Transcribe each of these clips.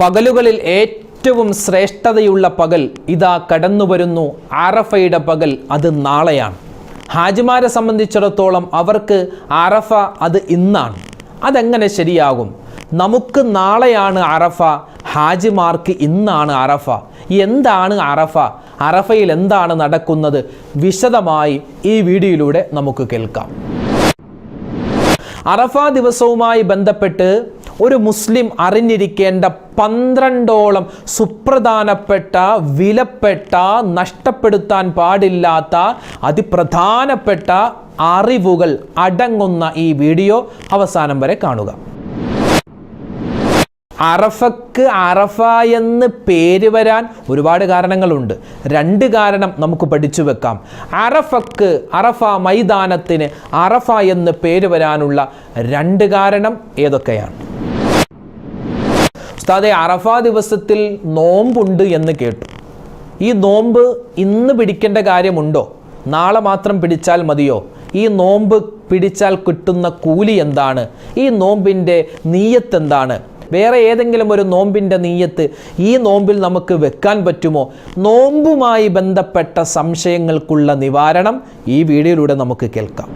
പകലുകളിൽ ഏറ്റവും ശ്രേഷ്ഠതയുള്ള പകൽ ഇതാ കടന്നു വരുന്നു ആറഫയുടെ പകൽ അത് നാളെയാണ്. ഹാജിമാരെ സംബന്ധിച്ചിടത്തോളം അവർക്ക് അറഫ അത് ഇന്നാണ്. അതെങ്ങനെ ശരിയാകും? നമുക്ക് നാളെയാണ് അറഫ ഹാജിമാർക്ക് ഇന്നാണ് അറഫ. എന്താണ് അറഫ? അറഫയിൽ എന്താണ് നടക്കുന്നത്? വിശദമായി ഈ വീഡിയോയിലൂടെ നമുക്ക് കേൾക്കാം. അറഫ ദിവസവുമായി ബന്ധപ്പെട്ട് ഒരു മുസ്ലിം അറിഞ്ഞിരിക്കേണ്ട പന്ത്രണ്ടോളം സുപ്രധാനപ്പെട്ട വിലപ്പെട്ട നഷ്ടപ്പെടുത്താൻ പാടില്ലാത്ത അതിപ്രധാനപ്പെട്ട അറിവുകൾ അടങ്ങുന്ന ഈ വീഡിയോ അവസാനം വരെ കാണുക. അറഫക്ക് അറഫ എന്ന് പേര് വരാൻ ഒരുപാട് കാരണങ്ങളുണ്ട്. രണ്ട് കാരണം നമുക്ക് പഠിച്ചു വെക്കാം. അറഫക്ക് അറഫ മൈതാനത്തിന് അറഫ എന്ന് പേര് വരാനുള്ള രണ്ട് കാരണം ഏതൊക്കെയാണ്? ഉസ്താദെ അറഫ ദിവസത്തിൽ നോമ്പുണ്ട് എന്ന് കേട്ടു. ഈ നോമ്പ് ഇന്ന് പിടിക്കേണ്ട കാര്യമുണ്ടോ? നാളെ മാത്രം പിടിച്ചാൽ മതിയോ? ഈ നോമ്പ് പിടിച്ചാൽ കിട്ടുന്ന കൂലി എന്താണ്? ഈ നോമ്പിന്റെ നീയത്ത് എന്താണ്? വേറെ ഏതെങ്കിലും ഒരു നോമ്പിന്റെ നീയത്ത് ഈ നോമ്പിൽ നമുക്ക് വെക്കാൻ പറ്റുമോ? നോമ്പുമായി ബന്ധപ്പെട്ട സംശയങ്ങൾക്കുള്ള നിവാരണം ഈ വീഡിയോയിലൂടെ നമുക്ക് കേൾക്കാം.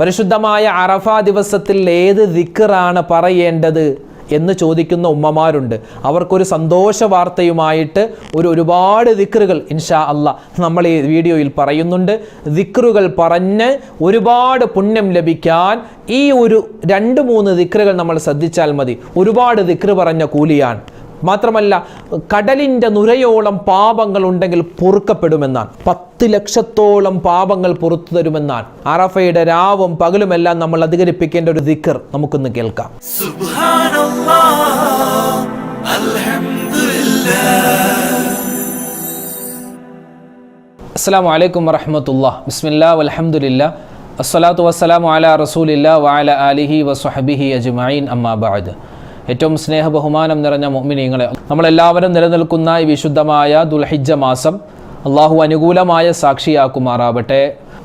പരിശുദ്ധമായ അറഫ ദിവസത്തിൽ ഏത് ദിക്കറാണ് പറയേണ്ടത്? എന്ന് ചോദിക്കുന്ന ഉമ്മമാരുണ്ട്. അവർക്കൊരു സന്തോഷ വാർത്തയുമായിട്ട് ഒരു ഒരുപാട് ദിക്റുകൾ ഇൻഷാ അല്ല നമ്മൾ ഈ വീഡിയോയിൽ പറയുന്നുണ്ട്. ദിക്റുകൾ പറഞ്ഞ് ഒരുപാട് പുണ്യം ലഭിക്കാൻ ഈ ഒരു രണ്ട് മൂന്ന് ദിക്റുകൾ നമ്മൾ ശ്രദ്ധിച്ചാൽ മതി. ഒരുപാട് ദിക്റ് പറഞ്ഞ കൂലിയാണ്. മാത്രമല്ല കടലിന്റെ നുരയോളം പാപങ്ങൾ ഉണ്ടെങ്കിൽ പൊറുക്കപ്പെടുമെന്നാണ്. പത്ത് ലക്ഷത്തോളം പാപങ്ങൾ പുറത്തു തരുമെന്നാണ്. അറഫയുടെ രാവും പകലുമെല്ലാം നമ്മൾ അധികരിപ്പിക്കേണ്ട ഒരു ദിക്കർ നമുക്കൊന്ന് കേൾക്കാം. അസ്സാം വലൈക്കും വറഹമത്തുല്ല ബിസ്മില്ലാ വലഹമുല്ല അസ്സലാത്തു വസ്സലാം വാല റസൂലില്ല വാല അലിഹി വസ്ഹബിഹി അജ്മൈൻ അമ്മാബാദ് ഏറ്റവും സ്നേഹ ബഹുമാനം നിറഞ്ഞ മുഅ്മിനീങ്ങളെ നമ്മളെല്ലാവരും നിലനിൽക്കുന്ന ഈ വിശുദ്ധമായ ദുൽഹിജ മാസം അള്ളാഹു അനുകൂലമായ സാക്ഷിയാക്കുമാറാവട്ടെ.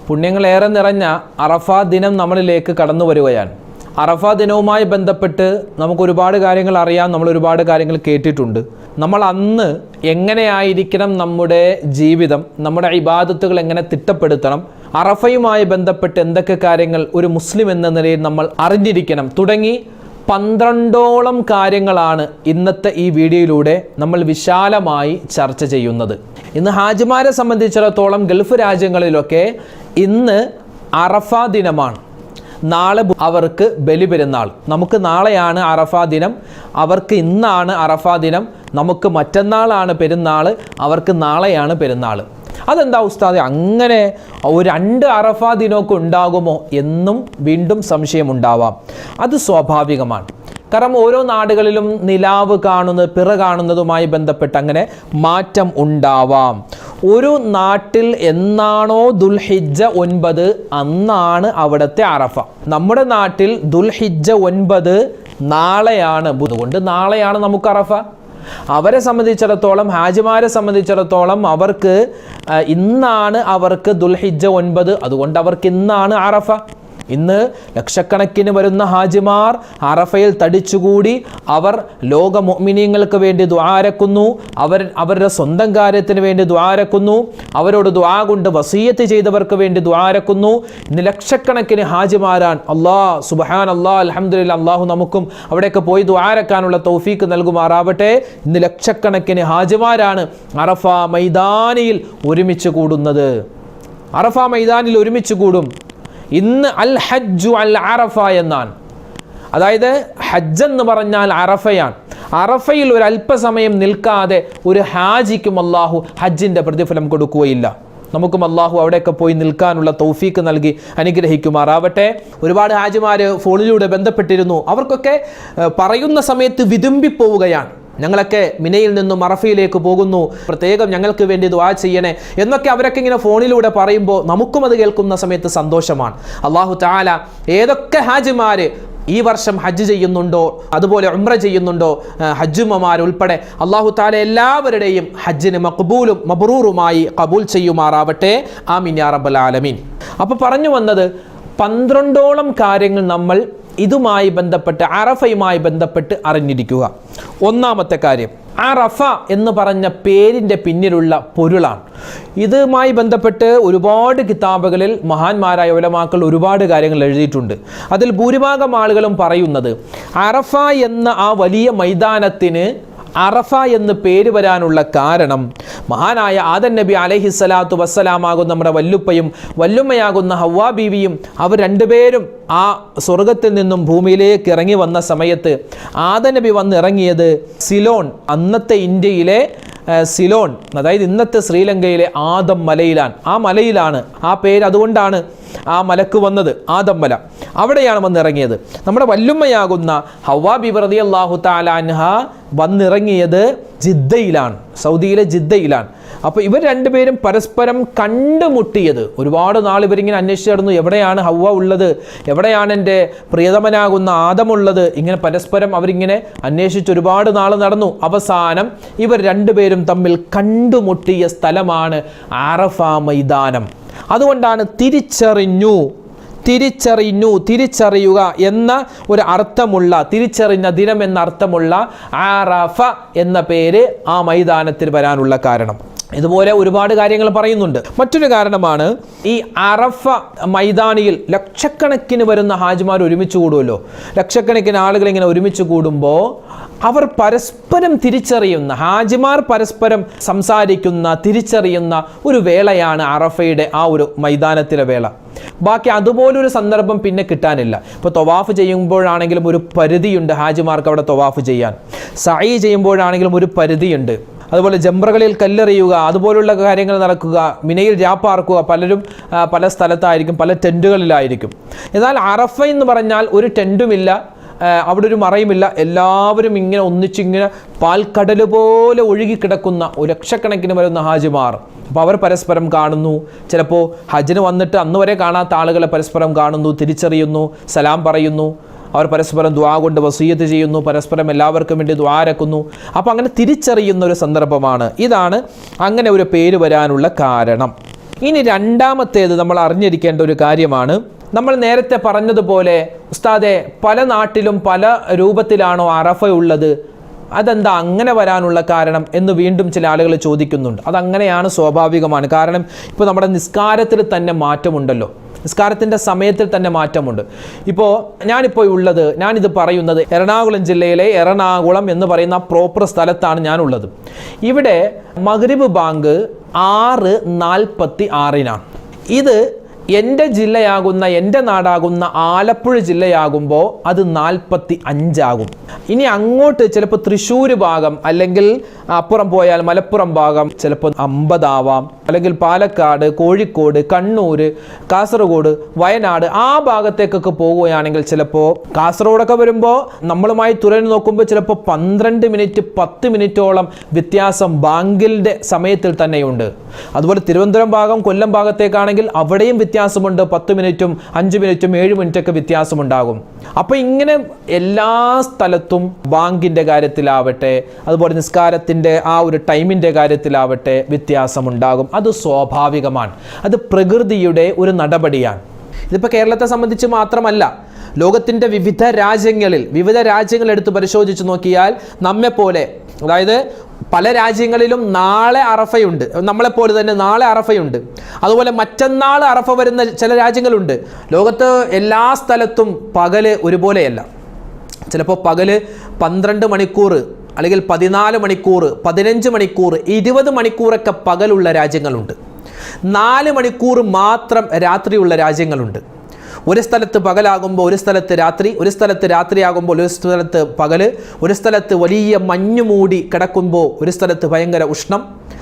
പുണ്യങ്ങളേറെ നിറഞ്ഞ അറഫ ദിനം നമ്മളിലേക്ക് കടന്നു വരികയാണ്. അറഫ ദിനവുമായി ബന്ധപ്പെട്ട് നമുക്ക് ഒരുപാട് കാര്യങ്ങൾ അറിയാം നമ്മൾ ഒരുപാട് കാര്യങ്ങൾ കേട്ടിട്ടുണ്ട്. നമ്മൾ അന്ന് എങ്ങനെയായിരിക്കണം നമ്മുടെ ജീവിതം നമ്മുടെ ഇബാദത്തുകൾ എങ്ങനെ തിട്ടപ്പെടുത്തണം അറഫയുമായി ബന്ധപ്പെട്ട് എന്തൊക്കെ കാര്യങ്ങൾ ഒരു മുസ്ലിം എന്ന നിലയിൽ നമ്മൾ അറിഞ്ഞിരിക്കണം തുടങ്ങി പന്ത്രണ്ടോളം കാര്യങ്ങളാണ് ഇന്നത്തെ ഈ വീഡിയോയിലൂടെ നമ്മൾ വിശാലമായി ചർച്ച ചെയ്യുന്നത്. ഇന്ന് ഹാജിമാരെ സംബന്ധിച്ചിടത്തോളം ഗൾഫ് രാജ്യങ്ങളിലൊക്കെ ഇന്ന് അറഫ ദിനമാണ്. നാളെ അവർക്ക് ബലിപെരുന്നാൾ. നമുക്ക് നാളെയാണ് അറഫ ദിനം. അവർക്ക് ഇന്നാണ് അറഫ ദിനം. നമുക്ക് മറ്റന്നാളാണ് പെരുന്നാൾ. അവർക്ക് നാളെയാണ് പെരുന്നാൾ. അതെന്താ ഉസ്താദ്? അങ്ങനെ ഒരു രണ്ട് അറഫ ദിനമൊക്കെ ഉണ്ടാകുമോ എന്നും വീണ്ടും സംശയമുണ്ടാവാം. അത് സ്വാഭാവികമാണ്. കാരണം ഓരോ നാടുകളിലും നിലാവ് കാണുന്നത് പിറ കാണുന്നതുമായി ബന്ധപ്പെട്ട് അങ്ങനെ മാറ്റം ഉണ്ടാവാം. ഒരു നാട്ടിൽ എന്നാണോ ദുൽഹിജ ഒൻപത് അന്നാണ് അവിടുത്തെ അറഫ. നമ്മുടെ നാട്ടിൽ ദുൽഹിജ ഒൻപത് നാളെയാണ്. അതുകൊണ്ട് നാളെയാണ് നമുക്ക് അറഫ. അവരെ സംബന്ധിച്ചിടത്തോളം ഹാജിമാരെ സംബന്ധിച്ചിടത്തോളം അവർക്ക് ഇന്നാണ് അവർക്ക് ദുൽഹിജ ഒൻപത്. അതുകൊണ്ട് അവർക്ക് ഇന്നാണ് അറഫ. ഇന്ന് ലക്ഷക്കണക്കിന് വരുന്ന ഹാജിമാർ അറഫയിൽ തടിച്ചുകൂടി അവർ ലോക മൊമിനിയങ്ങൾക്ക് വേണ്ടി ദ്വാരക്കുന്നു അവർ അവരുടെ സ്വന്തം കാര്യത്തിന് വേണ്ടി ദ്വാരക്കുന്നു അവരോട് ദ്വാ കൊണ്ട് വസീയത്ത് ചെയ്തവർക്ക് വേണ്ടി ദ്വാരക്കുന്നു ഇന്ന് ലക്ഷക്കണക്കിന് ഹാജിമാരാൻ അള്ളാ സുബഹാൻ അള്ളാ അലഹമുല്ല അള്ളാഹു നമുക്കും അവിടെയൊക്കെ പോയി ദ്വാരക്കാനുള്ള തൗഫീക്ക് നൽകുമാറാവട്ടെ. ഇന്ന് ലക്ഷക്കണക്കിന് ഹാജിമാരാണ് അറഫ മൈതാനിയിൽ ഒരുമിച്ച് കൂടുന്നത്. അറഫ മൈതാനിൽ ഒരുമിച്ച് കൂടും. ഇന്ന് അൽ ഹജ്ജു അൽ അറഫ എന്നാണ്. അതായത് ഹജ്ജ് എന്ന് പറഞ്ഞാൽ അറഫയാണ്. അറഫയിൽ ഒരു അല്പസമയം നിൽക്കാതെ ഒരു ഹാജിക്കും അള്ളാഹു ഹജ്ജിന്റെ പ്രതിഫലം കൊടുക്കുകയില്ല. നമുക്കും അള്ളാഹു അവിടെയൊക്കെ പോയി നിൽക്കാനുള്ള തൗഫീക്ക് നൽകി അനുഗ്രഹിക്കുമാറാവട്ടെ. ഒരുപാട് ഹാജിമാർ ഫോണിലൂടെ ബന്ധപ്പെട്ടിരുന്നു. അവർക്കൊക്കെ പറയുന്ന സമയത്ത് വിതുമ്പിപ്പോവുകയാണ്. ഞങ്ങളൊക്കെ മിനയിൽ നിന്നും മറഫയിലേക്ക് പോകുന്നു. പ്രത്യേകം ഞങ്ങൾക്ക് വേണ്ടി ദ്വാ ചെയ്യണേ എന്നൊക്കെ അവരൊക്കെ ഇങ്ങനെ ഫോണിലൂടെ പറയുമ്പോൾ നമുക്കും അത് കേൾക്കുന്ന സമയത്ത് സന്തോഷമാണ്. അള്ളാഹു താല ഏതൊക്കെ ഹാജിമാര് ഈ വർഷം ഹജ്ജ് ചെയ്യുന്നുണ്ടോ അതുപോലെ ഉംറ ചെയ്യുന്നുണ്ടോ ഹജ്ജുമ്മമാരുൾപ്പെടെ അള്ളാഹു താല എല്ലാവരുടെയും ഹജ്ജിന് മക്ബൂലും മബറൂറുമായി കബൂൽ ചെയ്യുമാറാവട്ടെ. ആമീൻ യാ റബ്ബൽ ആലമീൻ. അപ്പോൾ പറഞ്ഞു വന്നത് പന്ത്രണ്ടോളം കാര്യങ്ങൾ നമ്മൾ ഇതുമായി ബന്ധപ്പെട്ട് അറഫയുമായി ബന്ധപ്പെട്ട് അറിഞ്ഞിരിക്കുക. ഒന്നാമത്തെ കാര്യം അറഫ എന്ന് പറഞ്ഞ പേരിന്റെ പിന്നിലുള്ള പൊരുളാണ്. ഇതുമായി ബന്ധപ്പെട്ട് ഒരുപാട് കിതാബുകളിൽ മഹാന്മാരായ ഉലമാക്കൾ ഒരുപാട് കാര്യങ്ങൾ എഴുതിയിട്ടുണ്ട്. അതിൽ ഭൂരിഭാഗം ആളുകളും പറയുന്നത് അറഫ എന്ന ആ വലിയ മൈതാനത്തിന് അറഫ എന്ന് പേര് വരാനുള്ള കാരണം മഹാനായ ആദൻ നബി അലഹി സ്വലാത്തു വസ്സലാമാകുന്ന നമ്മുടെ വല്ലുപ്പയും വല്ലുമ്മയാകുന്ന ഹവ്വാ ബീവിയും അവർ രണ്ടുപേരും ആ സ്വർഗത്തിൽ നിന്നും ഭൂമിയിലേക്ക് ഇറങ്ങി വന്ന സമയത്ത് ആദൻ നബി വന്ന് ഇറങ്ങിയത് സിലോൺ അന്നത്തെ ഇന്ത്യയിലെ സിലോൺ അതായത് ഇന്നത്തെ ശ്രീലങ്കയിലെ ആദം മലയിലാണ് ആ മലയിലാണ് ആ പേര് അതുകൊണ്ടാണ് ആ മലക്ക് വന്നത് ആദം മല അവിടെയാണ് വന്നിറങ്ങിയത്. നമ്മുടെ വല്ലുമ്മയാകുന്ന ഹവാ ബിബറതി അള്ളാഹു താലാൻഹ വന്നിറങ്ങിയത് ജിദ്ദയിലാണ് സൗദിയിലെ ജിദ്ദയിലാണ്. അപ്പോൾ ഇവർ രണ്ടുപേരും പരസ്പരം കണ്ടുമുട്ടിയത്. ഒരുപാട് നാൾ ഇവരിങ്ങനെ അന്വേഷിച്ചു നടന്നു എവിടെയാണ് ഹവ്വ ഉള്ളത് എവിടെയാണ് എന്റെ പ്രിയതമനാകുന്ന ആദമുള്ളത്. ഇങ്ങനെ പരസ്പരം അവരിങ്ങനെ അന്വേഷിച്ച് ഒരുപാട് നാൾ നടന്നു. അവസാനം ഇവർ രണ്ടുപേരും തമ്മിൽ കണ്ടുമുട്ടിയ സ്ഥലമാണ് ആറഫ മൈതാനം. അതുകൊണ്ടാണ് തിരിച്ചറിഞ്ഞു. തിരിച്ചറിഞ്ഞു തിരിച്ചറിയുക എന്ന ഒരു അർത്ഥമുള്ള തിരിച്ചറിഞ്ഞ ദിനം എന്ന അർത്ഥമുള്ള ആറാഫ എന്ന പേര് ആ മൈതാനത്തിൽ വരാനുള്ള കാരണം. ഇതുപോലെ ഒരുപാട് കാര്യങ്ങൾ പറയുന്നുണ്ട്. മറ്റൊരു കാരണമാണ് ഈ അറഫ മൈതാനിയിൽ ലക്ഷക്കണക്കിന് വരുന്ന ഹാജിമാർ ഒരുമിച്ച് കൂടുമല്ലോ ലക്ഷക്കണക്കിന് ആളുകൾ ഇങ്ങനെ ഒരുമിച്ച് കൂടുമ്പോൾ അവർ പരസ്പരം തിരിച്ചറിയുന്ന ഹാജിമാർ പരസ്പരം സംസാരിക്കുന്ന തിരിച്ചറിയുന്ന ഒരു വേളയാണ് അറഫയുടെ ആ ഒരു മൈതാനത്തിലെ വേള. ബാക്കി അതുപോലൊരു സന്ദർഭം പിന്നെ കിട്ടാനില്ല. ഇപ്പോൾ തൊവാഫ് ചെയ്യുമ്പോഴാണെങ്കിലും ഒരു പരിധിയുണ്ട് ഹാജിമാർക്ക് അവിടെ തൊവാഫ് ചെയ്യാൻ. സൈ ചെയ്യുമ്പോഴാണെങ്കിലും ഒരു പരിധിയുണ്ട്. അതുപോലെ ജംബ്രകളിൽ കല്ലെറിയുക അതുപോലുള്ള കാര്യങ്ങൾ നടക്കുക മിനയിൽ രാപ്പാർക്കുക പലരും പല സ്ഥലത്തായിരിക്കും പല ടെന്റുകളിലായിരിക്കും എന്നാൽ അറഫ എന്ന് പറഞ്ഞാൽ ഒരു ടെന്റുമില്ല അവിടെ ഒരു മറയുമില്ല. എല്ലാവരും ഇങ്ങനെ ഒന്നിച്ചിങ്ങനെ പാൽക്കടൽ പോലെ ഒഴുകിക്കിടക്കുന്ന ലക്ഷക്കണക്കിന് വരുന്ന ഹാജിമാർ. അപ്പോൾ അവർ പരസ്പരം കാണുന്നു. ചിലപ്പോൾ ഹജ്ജിന് വന്നിട്ട് അന്ന് വരെ കാണാത്ത ആളുകളെ പരസ്പരം കാണുന്നു തിരിച്ചറിയുന്നു സലാം പറയുന്നു. അവർ പരസ്പരം ദ്വാ കൊണ്ട് വസീയത്ത് ചെയ്യുന്നു പരസ്പരം എല്ലാവർക്കും വേണ്ടി ദ്വാരക്കുന്നു അപ്പോൾ അങ്ങനെ തിരിച്ചറിയുന്ന ഒരു സന്ദർഭമാണ്. ഇതാണ് അങ്ങനെ ഒരു പേര് വരാനുള്ള കാരണം. ഇനി രണ്ടാമത്തേത് നമ്മൾ അറിഞ്ഞിരിക്കേണ്ട ഒരു കാര്യമാണ്. നമ്മൾ നേരത്തെ പറഞ്ഞതുപോലെ ഉസ്താദെ പല നാട്ടിലും പല രൂപത്തിലാണോ അറഫ ഉള്ളത്? അതെന്താ അങ്ങനെ വരാനുള്ള കാരണം എന്ന് വീണ്ടും ചില ആളുകൾ ചോദിക്കുന്നുണ്ട്. അതങ്ങനെയാണ് സ്വാഭാവികമാണ്. കാരണം ഇപ്പോൾ നമ്മുടെ നിസ്കാരത്തിൽ തന്നെ മാറ്റമുണ്ടല്ലോ. നിസ്കാരത്തിന്റെ സമയത്തിൽ തന്നെ മാറ്റമുണ്ട്. ഇപ്പോൾ ഞാനിപ്പോൾ ഉള്ളത് ഞാനിത് പറയുന്നത് എറണാകുളം ജില്ലയിലെ എറണാകുളം എന്ന് പറയുന്ന പ്രോപ്പർ സ്ഥലത്താണ് ഞാനുള്ളത്. ഇവിടെ മഗ്രിബ് ബാങ്ക് ആറ് നാൽപ്പത്തി ആറിനാണ്. ഇത് എന്റെ ജില്ലയാകുന്ന എന്റെ നാടാകുന്ന ആലപ്പുഴ ജില്ലയാകുമ്പോൾ അത് നാൽപ്പത്തി അഞ്ചാകും ഇനി അങ്ങോട്ട് ചിലപ്പോൾ തൃശ്ശൂർ ഭാഗം അല്ലെങ്കിൽ അപ്പുറം പോയാൽ മലപ്പുറം ഭാഗം ചിലപ്പോൾ അമ്പതാവാം. അല്ലെങ്കിൽ പാലക്കാട് കോഴിക്കോട് കണ്ണൂർ കാസർഗോഡ് വയനാട് ആ ഭാഗത്തേക്കൊക്കെ പോവുകയാണെങ്കിൽ ചിലപ്പോൾ കാസർഗോഡൊക്കെ വരുമ്പോൾ നമ്മളുമായി തുറന്നു നോക്കുമ്പോൾ ചിലപ്പോൾ പന്ത്രണ്ട് മിനിറ്റ് പത്ത് മിനിറ്റോളം വ്യത്യാസം ബാങ്കിന്റെ സമയത്തിൽ തന്നെയുണ്ട്. അതുപോലെ തിരുവനന്തപുരം ഭാഗം കൊല്ലം ഭാഗത്തേക്കാണെങ്കിൽ അവിടെയും വ്യത്യാസമുണ്ട്. പത്ത് മിനിറ്റും അഞ്ച് മിനിറ്റും ഏഴ് മിനിറ്റൊക്കെ വ്യത്യാസമുണ്ടാകും. അപ്പോൾ ഇങ്ങനെ എല്ലാ സ്ഥലത്തും ബാങ്കിന്റെ കാര്യത്തിലാവട്ടെ അതുപോലെ നിസ്കാരത്തിന്റെ ആ ഒരു ടൈമിന്റെ കാര്യത്തിലാവട്ടെ വ്യത്യാസമുണ്ടാകും. അത് സ്വാഭാവികമാണ്. അത് പ്രകൃതിയുടെ ഒരു നടപടിയാണ്. ഇതിപ്പോൾ കേരളത്തെ സംബന്ധിച്ച് മാത്രമല്ല ലോകത്തിന്റെ വിവിധ രാജ്യങ്ങളിൽ വിവിധ രാജ്യങ്ങൾ എടുത്ത് പരിശോധിച്ച് നോക്കിയാൽ നമ്മെപ്പോലെ അതായത് പല രാജ്യങ്ങളിലും നാളെ അറഫയുണ്ട്. നമ്മളെപ്പോലെ തന്നെ നാളെ അറഫയുണ്ട്. അതുപോലെ മറ്റന്നാൾ അറഫ വരുന്ന ചില രാജ്യങ്ങളുണ്ട്. ലോകത്ത് എല്ലാ സ്ഥലത്തും പകൽ ഒരുപോലെയല്ല. ചിലപ്പോൾ പകൽ പന്ത്രണ്ട് മണിക്കൂർ അല്ലെങ്കിൽ പതിനാല് മണിക്കൂർ പതിനഞ്ച് മണിക്കൂർ ഇരുപത് മണിക്കൂറൊക്കെ പകലുള്ള രാജ്യങ്ങളുണ്ട്. നാല് മണിക്കൂർ മാത്രം രാത്രിയുള്ള രാജ്യങ്ങളുണ്ട്. ഒരു സ്ഥലത്ത് പകലാകുമ്പോൾ ഒരു സ്ഥലത്ത് രാത്രി ഒരു സ്ഥലത്ത് രാത്രിയാകുമ്പോൾ ഒരു സ്ഥലത്ത് പകൽ ഒരു സ്ഥലത്ത് വലിയ മഞ്ഞു മൂടി കിടക്കുമ്പോൾ ഒരു സ്ഥലത്ത് ഭയങ്കര ഉഷ്ണം.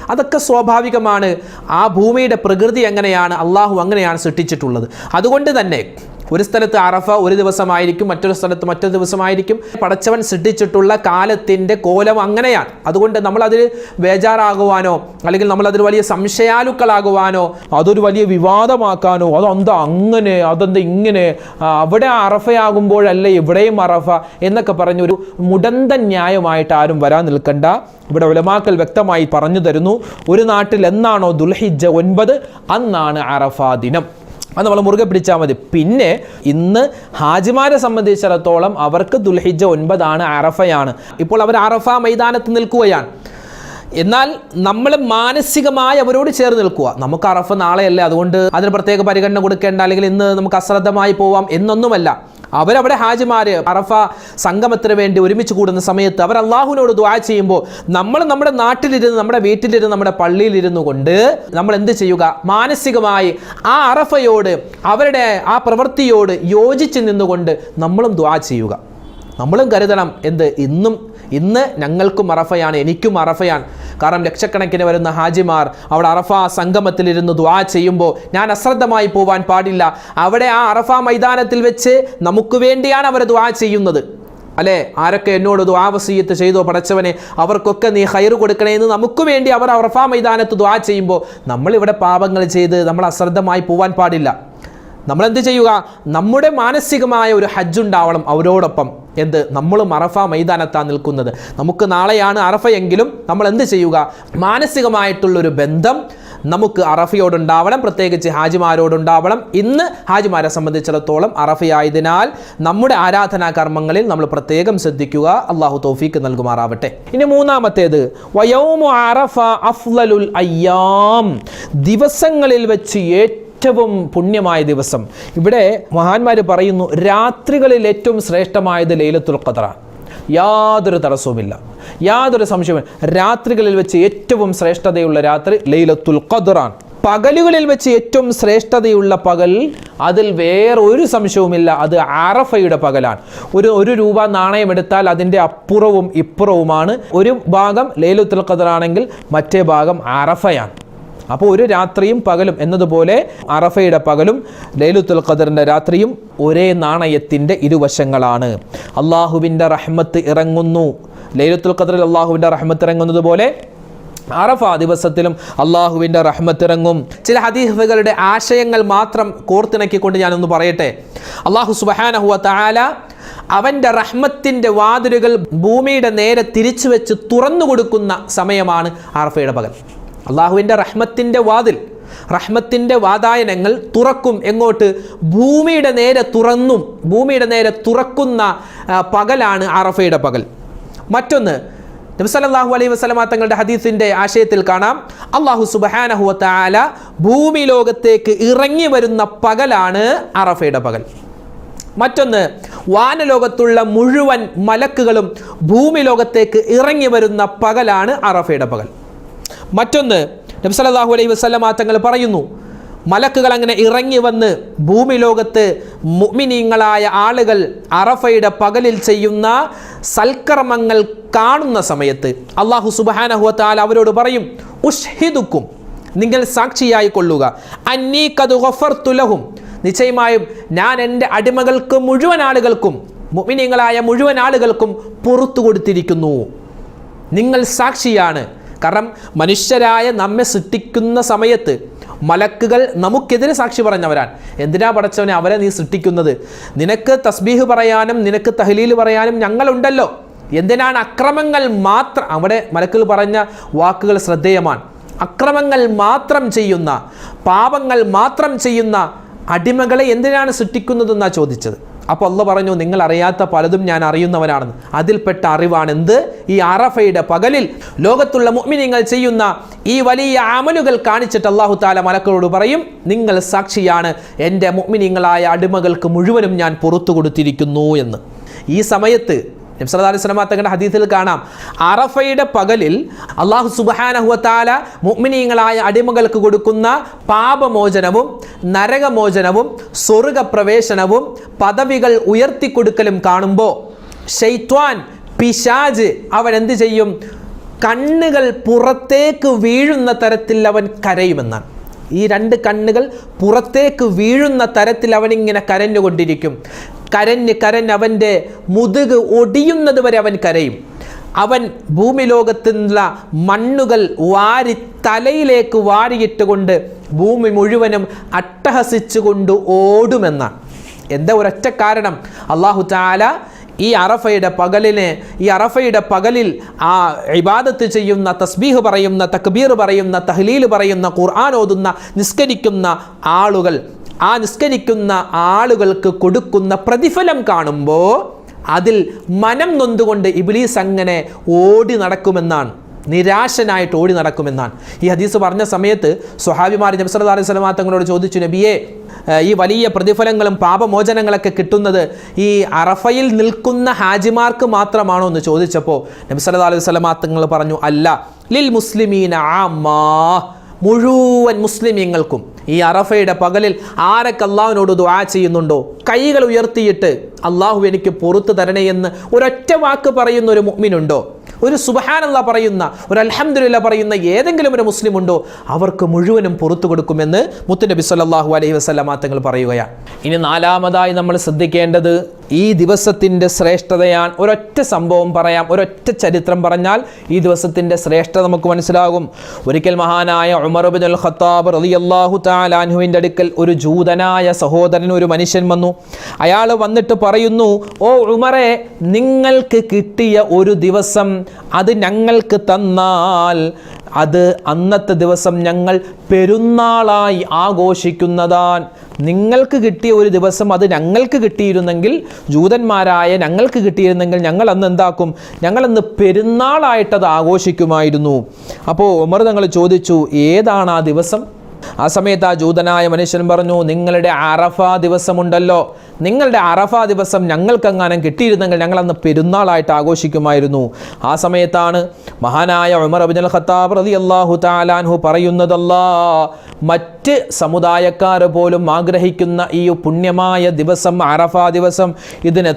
അതൊക്കെ സ്വാഭാവികമാണ്. ആ ഭൂമിയുടെ പ്രകൃതി എങ്ങനെയാണ്? അള്ളാഹു അങ്ങനെയാണ് സൃഷ്ടിച്ചിട്ടുള്ളത്. അതുകൊണ്ട് തന്നെ ഒരു സ്ഥലത്ത് അറഫ ഒരു ദിവസമായിരിക്കും മറ്റൊരു സ്ഥലത്ത് മറ്റൊരു ദിവസമായിരിക്കും. പടച്ചവൻ സൃഷ്ടിച്ചിട്ടുള്ള കാലത്തിന്റെ കോലം അങ്ങനെയാണ്. അതുകൊണ്ട് നമ്മൾ നമ്മളതിൽ ബേജാറാകുവാനോ അല്ലെങ്കിൽ നമ്മൾ അതിൽ വലിയ സംശയാലുക്കളാകുവാനോ അതൊരു വലിയ വിവാദമാക്കാനോ അതെന്താ അങ്ങനെ അതെന്താ ഇങ്ങനെ അവിടെ അറഫയാകുമ്പോഴല്ലേ ഇവിടെയും അറഫ എന്നൊക്കെ പറഞ്ഞൊരു മുടന്ത ന്യായമായിട്ട് ആരും വരാൻ നിൽക്കണ്ട. ഇവിടെ ഉലമാക്കൽ വ്യക്തമായി പറഞ്ഞു തരുന്നു ഒരു നാട്ടിൽ എന്നാണോ ദുൽഹിജ ഒൻപത് അന്നാണ് അറഫ ദിനം. അത് നമ്മൾ മുറുകെ പിടിച്ചാൽ മതി. പിന്നെ ഇന്ന് ഹാജിമാരെ സംബന്ധിച്ചിടത്തോളം അവർക്ക് ദുൽഹിജ ഒൻപതാണ് അറഫയാണ്. ഇപ്പോൾ അവർ അറഫ മൈതാനത്ത് നിൽക്കുകയാണ്. എന്നാൽ നമ്മൾ മാനസികമായി അവരോട് ചേർന്ന് നിൽക്കുക. നമുക്ക് അറഫ നാളെയല്ലേ? അതുകൊണ്ട് അതിന് പ്രത്യേക പരിഗണന കൊടുക്കേണ്ട അല്ലെങ്കിൽ ഇന്ന് നമുക്ക് അശ്രദ്ധമായി പോവാം എന്നൊന്നുമല്ല. അവരവിടെ ഹാജിമാർ അറഫ സംഗമത്തിന് വേണ്ടി ഒരുമിച്ച് കൂടുന്ന സമയത്ത് അവർ അള്ളാഹുവിനോട് ദ്വാ ചെയ്യുമ്പോൾ നമ്മൾ നമ്മുടെ നാട്ടിലിരുന്ന് നമ്മുടെ വീട്ടിലിരുന്ന് നമ്മുടെ പള്ളിയിലിരുന്നു കൊണ്ട് നമ്മൾ എന്ത് ചെയ്യുക? മാനസികമായി ആ അറഫയോട് അവരുടെ ആ പ്രവൃത്തിയോട് യോജിച്ച് നിന്നുകൊണ്ട് നമ്മളും ദ്വാ ചെയ്യുക. നമ്മളും കരുതണം എന്ത്? ഇന്നും ഇന്ന് ഞങ്ങൾക്കും അറഫയാണ് എനിക്കും അറഫയാണ്. കാരണം ലക്ഷക്കണക്കിന് വരുന്ന ഹാജിമാർ അവിടെ അറഫ സംഗമത്തിലിരുന്ന് ദ്വാ ചെയ്യുമ്പോൾ ഞാൻ അശ്രദ്ധമായി പോവാൻ പാടില്ല. അവിടെ ആ അറഫ മൈതാനത്തിൽ വെച്ച് നമുക്ക് വേണ്ടിയാണ് അവർ ദ്വാ ചെയ്യുന്നത്. അല്ലേ? ആരൊക്കെ എന്നോട് ദ്വാവസീയത്ത് ചെയ്തോ പടച്ചവനെ അവർക്കൊക്കെ നീ ഹൈർ കൊടുക്കണേ എന്ന് നമുക്ക് വേണ്ടി അവർ അറഫ മൈതാനത്ത് ദ്വാ ചെയ്യുമ്പോൾ നമ്മളിവിടെ പാപങ്ങൾ ചെയ്ത് നമ്മൾ അശ്രദ്ധമായി പോവാൻ പാടില്ല. നമ്മൾ എന്ത് ചെയ്യുക? നമ്മുടെ മാനസികമായ ഒരു ഹജ്ജ് ഉണ്ടാവണം അവരോടൊപ്പം. എന്ത്? നമ്മൾ അറഫ മൈതാനത്താണ് നിൽക്കുന്നത്. നമുക്ക് നാളെയാണ് അറഫ എങ്കിലും നമ്മൾ എന്ത് ചെയ്യുക? മാനസികമായിട്ടുള്ളൊരു ബന്ധം നമുക്ക് അറഫയോടുണ്ടാവണം പ്രത്യേകിച്ച് ഹാജിമാരോടുണ്ടാവണം ഇന്ന് ഹാജിമാരെ സംബന്ധിച്ചിടത്തോളം അറഫയായതിനാൽ നമ്മുടെ ആരാധനാ കർമ്മങ്ങളിൽ നമ്മൾ പ്രത്യേകം ശ്രദ്ധിക്കുക. അള്ളാഹു തോഫീക്ക് നൽകുമാറാവട്ടെ. ഇനി മൂന്നാമത്തേത്. വയോമു അറഫ അഫ്ലലുൽ അയ്യാം. ദിവസങ്ങളിൽ വെച്ച് ഏറ്റവും പുണ്യമായ ദിവസം. ഇവിടെ മഹാന്മാർ പറയുന്നു രാത്രികളിൽ ഏറ്റവും ശ്രേഷ്ഠമായത് ലൈലത്തുൽ ഖദറാണ് യാതൊരു തടസ്സവുമില്ല. യാതൊരു സംശയവും രാത്രികളിൽ വെച്ച് ഏറ്റവും ശ്രേഷ്ഠതയുള്ള രാത്രി ലൈലത്തുൽ ഖദറാണ് പകലുകളിൽ വെച്ച് ഏറ്റവും ശ്രേഷ്ഠതയുള്ള പകൽ അതിൽ വേറെ ഒരു സംശയവുമില്ല. അത് ആറഫയുടെ പകലാണ്. ഒരു ഒരു രൂപ നാണയം എടുത്താൽ അതിന്റെ അപ്പുറവും ഇപ്പുറവുമാണ്. ഒരു ഭാഗം ലൈലത്തുൽ ഖദറാണെങ്കിൽ മറ്റേ ഭാഗം ആറഫയാണ് അപ്പോൾ ഒരു രാത്രിയും പകലും എന്നതുപോലെ അറഫയുടെ പകലും ലൈലുത്തുൽ ഖദറിന്റെ രാത്രിയും ഒരേ നാണയത്തിന്റെ ഇരുവശങ്ങളാണ്. അള്ളാഹുവിന്റെ റഹ്മത്ത് ഇറങ്ങുന്നു. ലൈലുത്തുൽ ഖദറിൽ അള്ളാഹുവിന്റെ റഹ്മത്ത് ഇറങ്ങുന്നത് പോലെ അറഫ ദിവസത്തിലും അള്ളാഹുവിന്റെ റഹ്മത്തിറങ്ങും ചില ഹദീഫുകളുടെ ആശയങ്ങൾ മാത്രം കോർത്തിണക്കിക്കൊണ്ട് ഞാനൊന്ന് പറയട്ടെ. അള്ളാഹു സുബഹാനഹുവ താല അവന്റെ റഹ്മത്തിന്റെ വാതിലുകൾ ഭൂമിയുടെ നേരെ തിരിച്ചു വെച്ച് തുറന്നു കൊടുക്കുന്ന സമയമാണ് അറഫയുടെ പകൽ. അള്ളാഹുവിന്റെ റഹ്മത്തിന്റെ വാതിൽ റഹ്മത്തിന്റെ വാതായനങ്ങൾ തുറക്കും എങ്ങോട്ട്? ഭൂമിയുടെ നേരെ തുറന്നും ഭൂമിയുടെ നേരെ തുറക്കുന്ന പകലാണ് അറഫയുടെ പകൽ. മറ്റൊന്ന് നബ്സല്ലാഹു അലൈഹി വസ്ലമ തങ്ങളുടെ ഹദീസിന്റെ ആശയത്തിൽ കാണാം. അള്ളാഹു സുബഹാനഹുവ താല ഭൂമി ലോകത്തേക്ക് ഇറങ്ങി വരുന്ന പകലാണ് അറഫയുടെ പകൽ. മറ്റൊന്ന് വാനലോകത്തുള്ള മുഴുവൻ മലക്കുകളും ഭൂമി ലോകത്തേക്ക് ഇറങ്ങി വരുന്ന പകലാണ് അറഫയുടെ പകൽ. മറ്റൊന്ന് നബ്സലാഹു അലൈഹി വസ്ലമാ തങ്ങൾ പറയുന്നു മലക്കുകൾ അങ്ങനെ ഇറങ്ങി വന്ന് ഭൂമി ലോകത്ത് മുഅ്മിനീങ്ങളായ ആളുകൾ അറഫയുടെ പകലിൽ ചെയ്യുന്ന സൽക്കർമ്മങ്ങൾ കാണുന്ന സമയത്ത് അള്ളാഹു സുബാനഹുവത്താൽ അവരോട് പറയും ഉഷ്ഹിദുക്കും നിങ്ങൾ സാക്ഷിയായി കൊള്ളുക. അന്നീ കതു തുലഹും നിശ്ചയമായും ഞാൻ എന്റെ അടിമകൾക്ക് മുഴുവൻ ആളുകൾക്കും മുഅ്മിനീങ്ങളായ മുഴുവൻ ആളുകൾക്കും പുറത്തു കൊടുത്തിരിക്കുന്നു. നിങ്ങൾ സാക്ഷിയാണ്. കാരണം മനുഷ്യരായ നമ്മെ സൃഷ്ടിക്കുന്ന സമയത്ത് മലക്കുകൾ നമുക്കെതിരെ സാക്ഷി പറഞ്ഞവരാൻ എന്തിനാ പടച്ചവനെ അവരെ നീ സൃഷ്ടിക്കുന്നത്? നിനക്ക് തസ്ബീഹ് പറയാനും നിനക്ക് തഹ്ലീൽ പറയാനും ഞങ്ങളുണ്ടല്ലോ. എന്തിനാണ് അക്രമങ്ങൾ മാത്രം അവിടെ മലക്കുകൾ പറഞ്ഞ വാക്കുകൾ ശ്രദ്ധേയമാണ്. അക്രമങ്ങൾ മാത്രം ചെയ്യുന്ന പാപങ്ങൾ മാത്രം ചെയ്യുന്ന അടിമകളെ എന്തിനാണ് സൃഷ്ടിക്കുന്നതെന്നാണ് ചോദിച്ചത്? അപ്പോൾ അല്ല പറഞ്ഞു നിങ്ങൾ അറിയാത്ത പലതും ഞാൻ അറിയുന്നവനാണെന്ന്. അതിൽപ്പെട്ട അറിവാണ് എന്ത് ഈ അറഫയുടെ പകലിൽ ലോകത്തുള്ള മുഅ്മിനീങ്ങൾ ചെയ്യുന്ന ഈ വലിയ അമലുകൾ കാണിച്ചിട്ട് അള്ളാഹു താല മലക്കളോട് പറയും നിങ്ങൾ സാക്ഷിയാണ്. എന്റെ മുഅ്മിനീങ്ങളായ അടിമകൾക്ക് മുഴുവനും ഞാൻ പുറത്തു കൊടുത്തിരിക്കുന്നു എന്ന്. ഈ സമയത്ത് നബ്സല്ലാ അലൈഹി തങ്ങളുടെ ഹദീസിൽ കാണാം. അറഫയുടെ പകലിൽ അള്ളാഹു സുബഹാനഹുവത്താല മുഗ്മിനീങ്ങളായ അടിമകൾക്ക് കൊടുക്കുന്ന പാപമോചനവും നരകമോചനവും സ്വർഗപ്രവേശനവും പദവികൾ ഉയർത്തിക്കൊടുക്കലും കാണുമ്പോൾ ഷെയ്ത്വാൻ പിശാജ് അവൻ എന്ത് ചെയ്യും? കണ്ണുകൾ പുറത്തേക്ക് വീഴുന്ന തരത്തിൽ അവൻ കരയുമെന്നാണ്. ഈ രണ്ട് കണ്ണുകൾ പുറത്തേക്ക് വീഴുന്ന തരത്തിൽ അവനിങ്ങനെ കരഞ്ഞുകൊണ്ടിരിക്കും. കരഞ്ഞ് കരഞ്ഞ് അവന്റെ മുതുക് ഒടിയുന്നത് വരെ അവൻ കരയും. അവൻ ഭൂമി ലോകത്തുള്ള മണ്ണുകൾ വാരി തലയിലേക്ക് വാരിയിട്ടുകൊണ്ട് ഭൂമി മുഴുവനും അട്ടഹസിച്ചുകൊണ്ട് ഓടുമെന്നാണ് എന്താ ഒരൊറ്റ കാരണം? അള്ളാഹു താല ഈ അറഫയുടെ പകലിനെ ഈ അറഫയുടെ പകലിൽ ആ ഇബാദത്ത് ചെയ്യുന്ന തസ്ബീഹ് പറയുന്ന തക്ബീർ പറയുന്ന തഹ്ലീൽ പറയുന്ന ഖുർആൻ ഓതുന്ന നിസ്കരിക്കുന്ന ആളുകൾ ആ നിസ്കരിക്കുന്ന ആളുകൾക്ക് കൊടുക്കുന്ന പ്രതിഫലം കാണുമ്പോൾ അതിൽ മനം നൊന്തുകൊണ്ട് ഇബിലീസ് അങ്ങനെ ഓടി നടക്കുമെന്നാണ്. നിരാശനായിട്ട് ഓടി നടക്കുമെന്നാണ്. ഈ ഹദീസ് പറഞ്ഞ സമയത്ത് സ്വഹാബിമാർ നബ്സല അലൈഹി സ്വലമാ തങ്ങളോട് ചോദിച്ചു നബിയെ ഈ വലിയ പ്രതിഫലങ്ങളും പാപമോചനങ്ങളൊക്കെ കിട്ടുന്നത് ഈ അറഫയിൽ നിൽക്കുന്ന ഹാജിമാർക്ക് മാത്രമാണോ? എന്ന് ചോദിച്ചപ്പോൾ നബ്സല അലൈഹി സ്വലമാ തങ്ങൾ പറഞ്ഞു അല്ല ലിൽ മുസ്ലിമീന ആമാ മുഴുവൻ മുസ്ലിമീങ്ങൾക്കും ഈ അറഫയുടെ പകലിൽ ആരൊക്കെ അള്ളാഹുവിനോട് ദുആ ചെയ്യുന്നുണ്ടോ? കൈകൾ ഉയർത്തിയിട്ട് അള്ളാഹു എനിക്ക് പുറത്തു തരണേ എന്ന് ഒരൊറ്റ വാക്ക് പറയുന്ന ഒരു മുഅ്മിനുണ്ടോ? ഒരു സുബഹാനല്ല പറയുന്ന ഒരു അൽഹംദുലില്ല പറയുന്ന ഏതെങ്കിലും ഒരു മുസ്ലിം ഉണ്ടോ അവർക്ക് മുഴുവനും പുറത്തു കൊടുക്കുമെന്ന് മുത്തുനബി സല്ലാഹു അലൈഹി വസല്ലമ തങ്ങൾ പറയുകയാണ്. ഇനി നാലാമതായി നമ്മൾ ശ്രദ്ധിക്കേണ്ടത് ഈ ദിവസത്തിന്റെ ശ്രേഷ്ഠതയാണ്. ഒരൊറ്റ സംഭവം പറയാം ഒരൊറ്റ ചരിത്രം പറഞ്ഞാൽ ഈ ദിവസത്തിന്റെ ശ്രേഷ്ഠത നമുക്ക് മനസ്സിലാകും. ഒരിക്കൽ മഹാനായ ഉമർ ബിൻ അൽ ഖത്താബ് റളിയല്ലാഹു തആല അൻഹുവിന്റെ അടുക്കൽ ഒരു ജൂതനായ സഹോദരൻ ഒരു മനുഷ്യൻ വന്നു. അയാൾ വന്നിട്ട് പറയുന്നു ഓ ഉമറെ നിങ്ങൾക്ക് കിട്ടിയ ഒരു ദിവസം അത് ഞങ്ങൾക്ക് തന്നാൽ അത് അന്നത്തെ ദിവസം ഞങ്ങൾ പെരുന്നാളായി ആഘോഷിക്കുന്നതാൻ. നിങ്ങൾക്ക് കിട്ടിയ ഒരു ദിവസം അത് ഞങ്ങൾക്ക് കിട്ടിയിരുന്നെങ്കിൽ ജൂതന്മാരായ ഞങ്ങൾക്ക് കിട്ടിയിരുന്നെങ്കിൽ ഞങ്ങൾ അന്ന് എന്താക്കും? ഞങ്ങൾ അന്ന് പെരുന്നാളായിട്ടത് ആഘോഷിക്കുമായിരുന്നു. അപ്പോൾ ഉമർ തങ്ങൾ ചോദിച്ചു ഏതാണ് ആ ദിവസം? ആ സമയത്ത് ആ ജൂതനായ മനുഷ്യൻ പറഞ്ഞു നിങ്ങളുടെ അറഫ ദിവസമുണ്ടല്ലോ. നിങ്ങളുടെ അറഫ ദിവസം ഞങ്ങൾക്കെങ്ങാനും കിട്ടിയിരുന്നെങ്കിൽ ഞങ്ങൾ അന്ന് പെരുന്നാളായിട്ട് ആഘോഷിക്കുമായിരുന്നു. ആ സമയത്താണ് മഹാനായ ഉമർ അബിൻ ഖത്താബ് റതി അള്ളാഹു താലാൻഹു പറയുന്നതല്ലാ മറ്റ് സമുദായക്കാർ പോലും ആഗ്രഹിക്കുന്ന ഈ പുണ്യമായ ദിവസം അറഫ ദിവസം ഇതിന്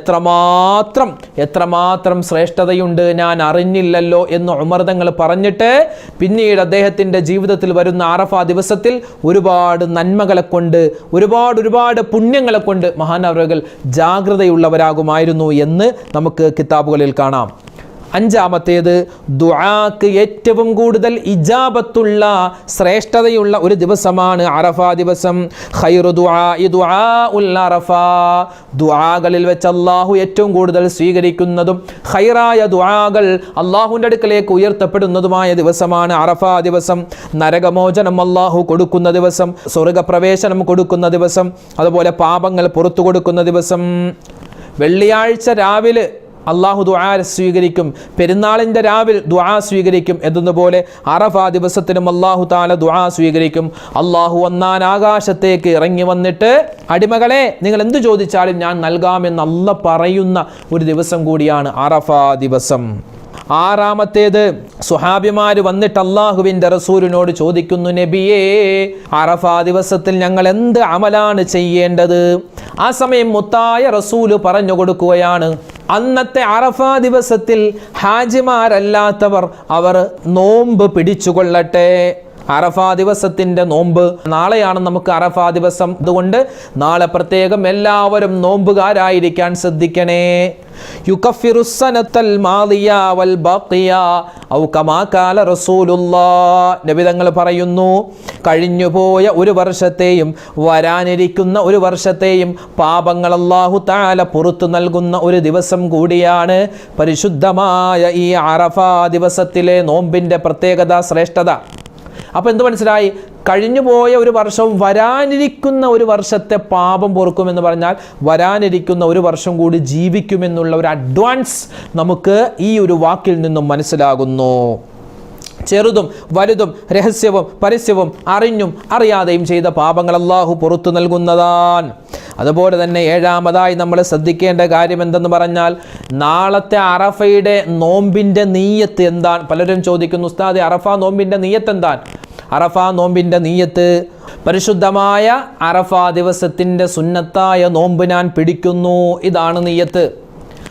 എത്രമാത്രം ശ്രേഷ്ഠതയുണ്ട് ഞാൻ അറിഞ്ഞില്ലല്ലോ എന്ന് ഉമർ തങ്ങൾ പറഞ്ഞിട്ട് പിന്നീട് അദ്ദേഹത്തിന്റെ ജീവിതത്തിൽ വരുന്ന അറഫ ദിവസത്തിൽ ഒരുപാട് നന്മകളെ കൊണ്ട് ഒരുപാട് ഒരുപാട് പുണ്യങ്ങളെ കൊണ്ട് മഹാനവറുകൾ ജാഗ്രതയുള്ളവരാകുമായിരുന്നു എന്ന് നമുക്ക് കിതാബുകളിൽ കാണാം. അഞ്ചാമത്തേത് ദുആക്ക് ഏറ്റവും കൂടുതൽ ഇജാബത്തുള്ള ശ്രേഷ്ഠതയുള്ള ഒരു ദിവസമാണ് അറഫ ദിവസം. ഖൈറു ദുആ ദുആ ഉൽ അറഫ. ദുആകളിൽ വെച്ച് അള്ളാഹു ഏറ്റവും കൂടുതൽ സ്വീകരിക്കുന്നതും ഖൈറായ ദുആകൾ അള്ളാഹുവിന്റെ അടുക്കലേക്ക് ഉയർത്തപ്പെടുന്നതുമായ ദിവസമാണ് അറഫ ദിവസം. നരകമോചനം അള്ളാഹു കൊടുക്കുന്ന ദിവസം സ്വർഗപ്രവേശനം കൊടുക്കുന്ന ദിവസം അതുപോലെ പാപങ്ങൾ പുറത്തു കൊടുക്കുന്ന ദിവസം. വെള്ളിയാഴ്ച രാവിലെ അള്ളാഹു ദുആ സ്വീകരിക്കും. പെരുന്നാളിന്റെ രാവിൽ ദുആ സ്വീകരിക്കും. എന്നതുപോലെ അറഫ ദിവസത്തിനും അള്ളാഹു താല ദുആ സ്വീകരിക്കും. അള്ളാഹു ഒന്നാൻ ആകാശത്തേക്ക് ഇറങ്ങി വന്നിട്ട് അടിമകളെ നിങ്ങൾ എന്ത് ചോദിച്ചാലും ഞാൻ നൽകാമെന്ന് അല്ല പറയുന്ന ഒരു ദിവസം കൂടിയാണ് അറഫ ദിവസം. ആറാമത്തേത് സുഹാബിമാര് വന്നിട്ട് അള്ളാഹുവിന്റെ റസൂലിനോട് ചോദിക്കുന്നു നബിയേ അറഫ ദിവസത്തിൽ ഞങ്ങൾ എന്ത് അമലാണ് ചെയ്യേണ്ടത്? ആ സമയം മുത്തായ റസൂൽ പറഞ്ഞു കൊടുക്കുകയാണ്. അന്നത്തെ അറഫ ദിവസത്തിൽ ഹാജിമാരല്ലാത്തവർ അവർ നോമ്പ് പിടിച്ചുകൊള്ളട്ടെ. അറഫ ദിവസത്തിന്റെ നോമ്പ്. നാളെയാണ് നമുക്ക് അറഫാ ദിവസം. അതുകൊണ്ട് നാളെ പ്രത്യേകം എല്ലാവരും നോമ്പുകാരായിരിക്കാൻ ശ്രദ്ധിക്കണേ. നബിതങ്ങൾ പറയുന്നു കഴിഞ്ഞുപോയ ഒരു വർഷത്തെയും വരാനിരിക്കുന്ന ഒരു വർഷത്തെയും പാപങ്ങൾ അള്ളാഹു താല പുറത്തു നൽകുന്ന ഒരു ദിവസം കൂടിയാണ് പരിശുദ്ധമായ ഈ അറഫ ദിവസത്തിലെ നോമ്പിന്റെ പ്രത്യേകത ശ്രേഷ്ഠത. അപ്പോൾ എന്ത് മനസ്സിലായി? കഴിഞ്ഞു പോയ ഒരു വർഷവും വരാനിരിക്കുന്ന ഒരു വർഷത്തെ പാപം പൊറുക്കുമെന്ന് പറഞ്ഞാൽ വരാനിരിക്കുന്ന ഒരു വർഷം കൂടി ജീവിക്കുമെന്നുള്ള ഒരു അഡ്വാൻസ് നമുക്ക് ഈ ഒരു വാക്കിൽ നിന്നും മനസ്സിലാകുന്നു. ചെറുതും വലുതും രഹസ്യവും പരസ്യവും അറിഞ്ഞും അറിയാതെയും ചെയ്ത പാപങ്ങൾ അള്ളാഹു പുറത്തു നൽകുന്നതാണ്. അതുപോലെ തന്നെ ഏഴാമതായി നമ്മൾ ശ്രദ്ധിക്കേണ്ട കാര്യം എന്തെന്ന് പറഞ്ഞാൽ നാളത്തെ അറഫയുടെ നോമ്പിന്റെ നീയത്ത് എന്താണ്? പലരും ചോദിക്കുന്നു ഉസ്താദ് അറഫ നോമ്പിന്റെ നീയത്ത് എന്താണ്? അറഫ നോമ്പിന്റെ നീയത്ത്. പരിശുദ്ധമായ അറഫ ദിവസത്തിന്റെ സുന്നത്തായ നോമ്പ് ഞാൻ പിടിക്കുന്നു. ഇതാണ് നീയത്ത്.